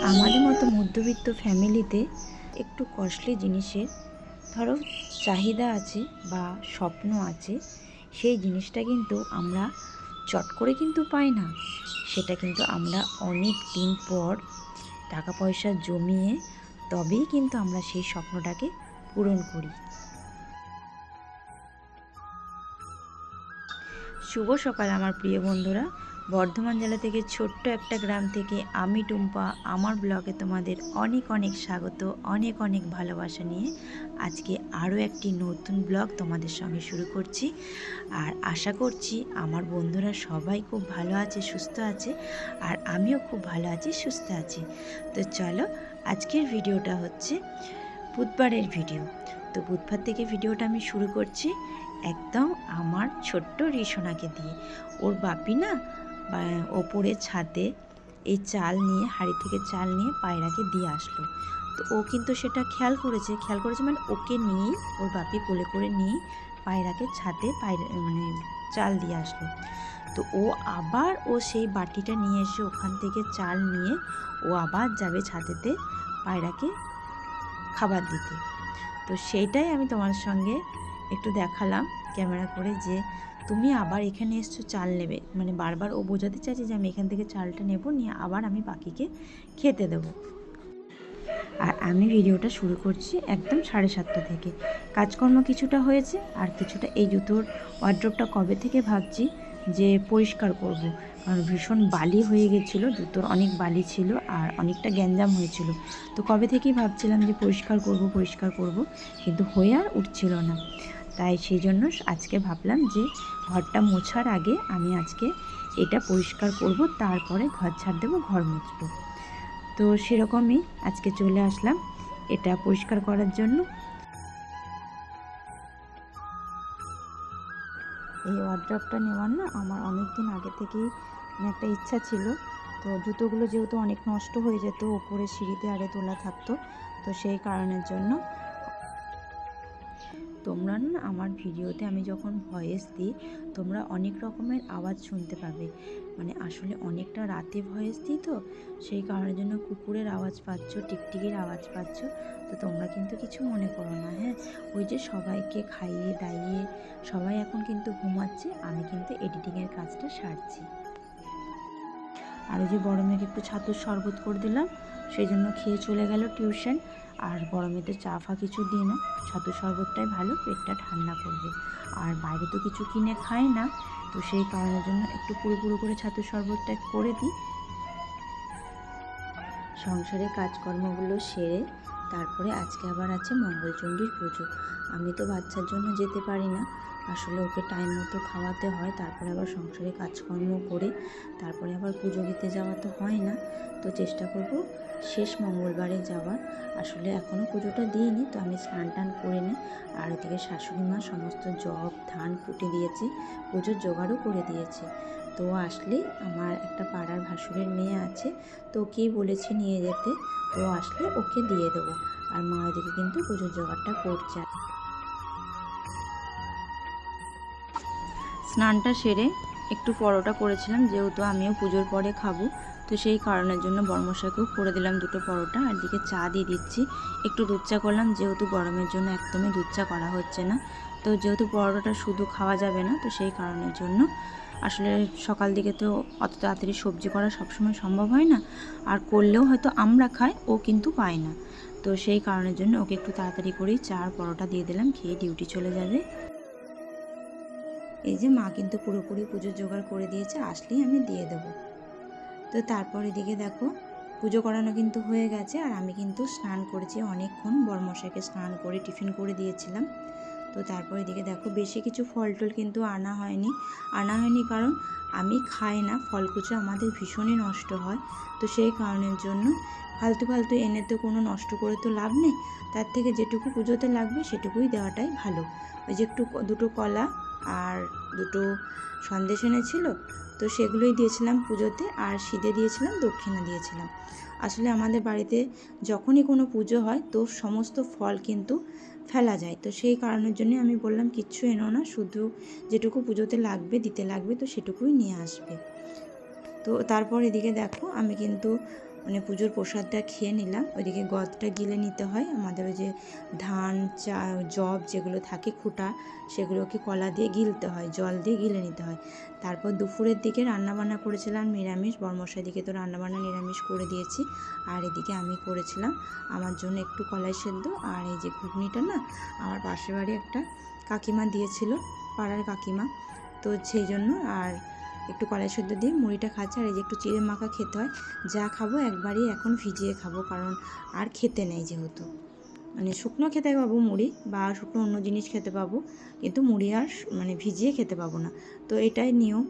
আমাদের মতো মধ্যবিত্ত ফ্যামিলিতে একটু কস্টলি জিনিসের, ধরো চাহিদা আছে বা স্বপ্ন আছে, সেই জিনিসটা কিন্তু আমরা চট করে কিন্তু পাই না। সেটা কিন্তু আমরা অনেক দিন পর টাকা পয়সা জমিয়ে তবেই কিন্তু আমরা সেই স্বপ্নটাকে পূরণ করি। শুভ সকাল আমার প্রিয় বন্ধুরা। বর্ধমান জেলা থেকে ছোট্ট একটা গ্রাম থেকে আমি টুম্পা, আমার ব্লগে তোমাদের অনেক অনেক স্বাগত, অনেক অনেক ভালোবাসা নিয়ে আজকে আরও একটি নতুন ব্লগ তোমাদের সঙ্গে শুরু করছি। আর আশা করছি আমার বন্ধুরা সবাই খুব ভালো আছে, সুস্থ আছে, আর আমিও খুব ভালো আছি, সুস্থ আছি। তো চলো, আজকের ভিডিওটা হচ্ছে বুধবারের ভিডিও। তো বুধবার থেকে ভিডিওটা আমি শুরু করছি একদম আমার ছোট্ট রিসোনাকে দিয়ে। ওর বাপি না ওপরে ছাদে এই চাল নিয়ে, হাড়ি থেকে চাল নিয়ে পায়রাকে দিয়ে আসলো। তো ও কিন্তু সেটা খেয়াল করেছে। খেয়াল করেছে মানে ওকে নিয়েই, ওর বাপি কোলে করে নিয়ে পায়রাকে ছাদে পায়রা মানে চাল দিয়ে আসলো। তো ও আবার ও সেই বাটিটা নিয়ে এসে ওখান থেকে চাল নিয়ে ও আবার যাবে ছাদেতে পায়রাকে খাবার দিতে। তো সেইটাই আমি তোমার সঙ্গে একটু দেখালাম ক্যামেরা করে যে তুমি আবার এখানে এসছো, চাল নেবে। মানে বারবার ও বোঝাতে চাইছে যে আমি এখান থেকে চালটা নেব, নিয়ে আবার আমি পাখিকে খেতে দেবো। আর আমি ভিডিওটা শুরু করছি একদম সাড়ে সাতটা থেকে। কাজকর্ম কিছুটা হয়েছে, আর কিছুটা এই জুতোর ওয়ার্ড্রপটা কবে থেকে ভাবছি যে পরিষ্কার করব। কারণ ভীষণ বালি হয়ে গেছিল, জুতোর অনেক বালি ছিল আর অনেকটা গ্যাঞ্জাম হয়েছিল। তো কবে থেকেই ভাবছিলাম যে পরিষ্কার করব পরিষ্কার করব, কিন্তু হয়ে আর উঠছিল না। তাই সেই জন্য আজকে ভাবলাম যে ঘরটা মোছার আগে আমি আজকে এটা পরিষ্কার করব, তারপরে ঘর ছাড় দেবো, ঘর মুছবো। তো সেরকমই আজকে চলে আসলাম এটা পরিষ্কার করার জন্য। এই ওয়ার্ড্রপটা নেওয়ার না আমার অনেক দিন আগে থেকেই মানে একটা ইচ্ছা ছিল। তো জুতোগুলো যেহেতু অনেক নষ্ট হয়ে যেত, ওপরে সিঁড়িতে আরে তোলা থাকতো, তো সেই কারণের জন্য তোমরা না আমার ভিডিওতে আমি যখন ভয়েস দিই, তোমরা অনেক রকমের আওয়াজ শুনতে পাবে। মানে আসলে অনেকটা রাতে ভয়েস দিই তো, সেই কারণের জন্য কুকুরের আওয়াজ পাচ্ছ, টিকটিকির আওয়াজ পাচ্ছ, তো তোমরা কিন্তু কিছু মনে করো না হ্যাঁ? ওই যে সবাইকে খাইয়ে, দাইয়ে, সবাই এখন কিন্তু ঘুমাচ্ছে, আমি কিন্তু এডিটিংয়ের কাজটা সারছি। আর ওই যে বড় মেয়েকে একটু ছাতুর শরবত করে দিলাম, সেই জন্য খেয়ে চলে গেল টিউশন। আর বড় মেয়েদের চা ফা কিছু দিই না ছাতু শরবতটাই ভালো, পেটটা ঠান্ডা করবে। আর বাইরে তো কিছু কিনে খাই না, তো সেই কারণের জন্য একটু পুরো পুরো করে ছাতু শরবতটা করে দিই। সংসারের কাজকর্মগুলো সেরে তারপরে আজকে আবার আছে মঙ্গলচণ্ডীর পুজো। আমি তো বাচ্চার জন্য যেতে পারি না আসলে ওকে টাইম মতো খাওয়াতে হয়, তারপরে আবার সংসারে কাজকর্ম করে, তারপরে আবার পুজো দিতে যাওয়া তো হয় না। তো চেষ্টা করব শেষ মঙ্গলবারে যাওয়ার। আসলে এখনও পুজোটা দিইনি, তো আমি স্নান টান করে নিই আর ওদিকে শাশুড়ি মা সমস্ত জব, ধান কুটে দিয়েছে, পুজোর জোগাড়ও করে দিয়েছে। তো আসলে আমার একটা পাড়ার ভাসুরের মেয়ে আছে, তো ওকেই বলেছে নিয়ে যেতে। তো আসলে ওকে দিয়ে দেবো। আর মা ওদিকে কিন্তু পুজোর জোগাড়টা করছে। স্নানটা সেরে একটু পরোটা করেছিলাম, যেহেতু আমিও পুজোর পরে খাব। তো সেই কারণের জন্য বর্মশাকেও করে দিলাম দুটো পরোটা, আর দিকে চা দিয়ে দিচ্ছি। একটু দুধ চা করলাম, যেহেতু গরমের জন্য একদমই দুধ চা করা হচ্ছে না। তো যেহেতু পরোটাটা শুধু খাওয়া যাবে না, তো সেই কারণের জন্য। আসলে সকাল দিকে তো অত তাড়াতাড়ি সবজি করা সবসময় সম্ভব হয় না, আর করলেও হয়তো আমরা খাই, ও কিন্তু পায় না। তো সেই কারণের জন্য ওকে একটু তাড়াতাড়ি করেই চা আর পরোটা দিয়ে দিলাম, খেয়ে ডিউটি চলে যাবে। এই যে মা কিন্তু পুরোপুরি পুজোর জোগাড় করে দিয়েছে, আসলেই আমি দিয়ে দেবো। তো তারপর এদিকে দেখো, পুজো করানো কিন্তু হয়ে গেছে আর আমি কিন্তু স্নান করেছি অনেকক্ষণ। বর্মশাইকে স্নান করে টিফিন করে দিয়েছিলাম। তো তারপর এদিকে দেখো, বেশি কিছু ফল টল কিন্তু আনা হয়নি। আনা হয়নি কারণ আমি খাই না, ফলকুচো আমাদের ভীষণই নষ্ট হয়। তো সেই কারণের জন্য ফালতু ফালতু এনে তো কোনো নষ্ট করে তো লাভ নেই। তার থেকে যেটুকু পুজোতে লাগবে সেটুকুই দেওয়াটাই ভালো। ওই যে একটু দুটো কলা আর দুটো সন্দেশ এনেছিল, তো সেগুলোই দিয়েছিলাম পুজোতে আর শীতে দিয়েছিলাম, দক্ষিণা দিয়েছিলাম। আসলে আমাদের বাড়িতে যখনই কোনো পুজো হয় তো সমস্ত ফল কিন্তু ফেলা যায়, তো সেই কারণের জন্য আমি বললাম কিচ্ছু এনো না, শুধু যেটুকু পুজোতে লাগবে, দিতে লাগবে, তো সেটুকুই নিয়ে আসবে। তো তারপর এদিকে দেখো আমি কিন্তু মানে পুজোর প্রসাদটা খেয়ে নিলাম। ওইদিকে গদটা গিলে নিতে হয়। আমাদের ওই যে ধান, চা জব যেগুলো থাকে, খুঁটা, সেগুলোকে কলা দিয়ে গিলতে হয়, জল দিয়ে গিলে নিতে হয়। তারপর দুপুরের দিকে রান্নাবান্না করেছিলাম নিরামিষ, বর্মশাই দিকে তো রান্নাবান্না নিরামিষ করে দিয়েছি। আর এদিকে আমি করেছিলাম আমার জন্য একটু কলাই সেদ্ধ। আর এই যে ঘুগনিটা না, আমার পাশের বাড়ি একটা কাকিমা দিয়েছিল, পাড়ার কাকিমা। তো সেই জন্য আর একটু কলাই সেদ্ধ দিয়ে মুড়িটা খাচ্ছে আর এই যে একটু চিড়ে মাখা খেতে হয়। যা খাব একবারই এখন ভিজিয়ে খাব, কারণ আর খেতে নেই যেহেতু। মানে শুকনো খেতে পাবো মুড়ি বা শুকনো অন্য জিনিস খেতে পাবো, কিন্তু মুড়ি আর মানে ভিজিয়ে খেতে পাবো না। তো এটাই নিয়ম।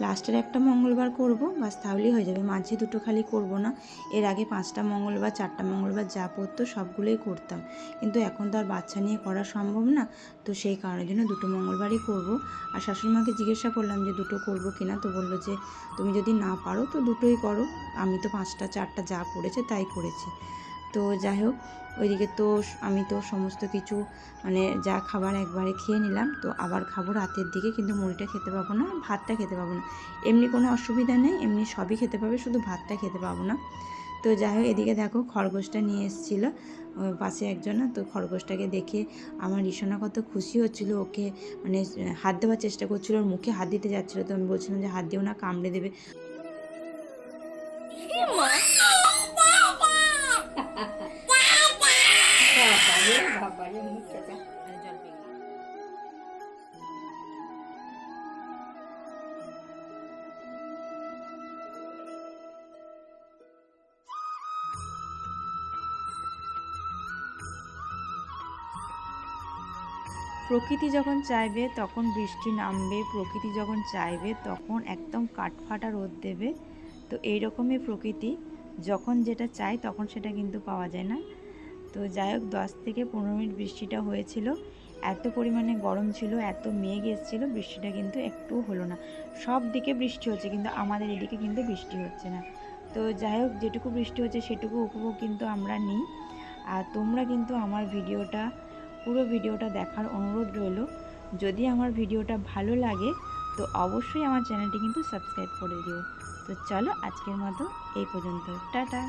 লাস্টের একটা মঙ্গলবার করব, বাস তাহলেই হয়ে যাবে। মাঝে দুটো খালি করব না। এর আগে পাঁচটা মঙ্গলবার, চারটা মঙ্গলবার যা পড়তো সবগুলোই করতাম। কিন্তু এখন তো আর বাচ্চা নিয়ে করা সম্ভব না। তো সেই কারণের জন্য দুটো মঙ্গলবারই করব। আর শাশুড়িমাকে জিজ্ঞাসা করলাম যে দুটো করব কিনা তো বলল যে, তুমি যদি না পারো তো দুটোই করো। আমি তো পাঁচটা, চারটা যা পড়েছে তাই করেছি। তো যাই হোক, ওইদিকে তো আমি তো সমস্ত কিছু মানে যা খাবার একবারে খেয়ে নিলাম, তো আবার খাব রাতের দিকে, কিন্তু মুড়িটা খেতে পাবো না, ভাতটা খেতে পাবো না। এমনি কোনো অসুবিধা নেই, এমনি সবই খেতে পাবে, শুধু ভাতটা খেতে পাবো না। তো যাই হোক, এদিকে দেখো খরগোশটা নিয়ে এসেছিল পাশে একজন, তো খরগোশটাকে দেখে আমার ঋষণা কত খুশি হচ্ছিল, ওকে মানে হাত দেওয়ার চেষ্টা করছিল, ওর মুখে হাত দিতে যাচ্ছিল, তো আমি বলছিলাম যে হাত দিও না, কামড়ে দেবে। প্রকৃতি যখন চাইবে, তখন বৃষ্টি নামবে। প্রকৃতি যখন চাইবে, তখন একদম কাঠফাটা রোদ দেবে। তো এই রকমই প্রকৃতি। যখন যেটা চাই, তখন সেটা কিন্তু পাওয়া যায় না। তো যাই হোক, দশ থেকে পনেরো মিনিট বৃষ্টিটা হয়েছিল। এত পরিমাণে গরম ছিল, এত মেঘ এসেছিল, বৃষ্টিটা কিন্তু একটু হলো না। সব দিকে বৃষ্টি হচ্ছে, কিন্তু আমাদের এদিকে কিন্তু বৃষ্টি হচ্ছে না। তো যাই হোক, যেটুকু বৃষ্টি হচ্ছে, সেটুকু উপভোগ কিন্তু আমরা নিই। আর তোমরা কিন্তু আমার ভিডিওটা পুরো ভিডিওটা দেখার অনুরোধ রইল। যদি আমার ভিডিওটা ভালো লাগে, তো অবশ্যই আমার চ্যানেলটি কিন্তু সাবস্ক্রাইব করে দিও। তো চলো আজকের মতো এই পর্যন্ত। টাটা!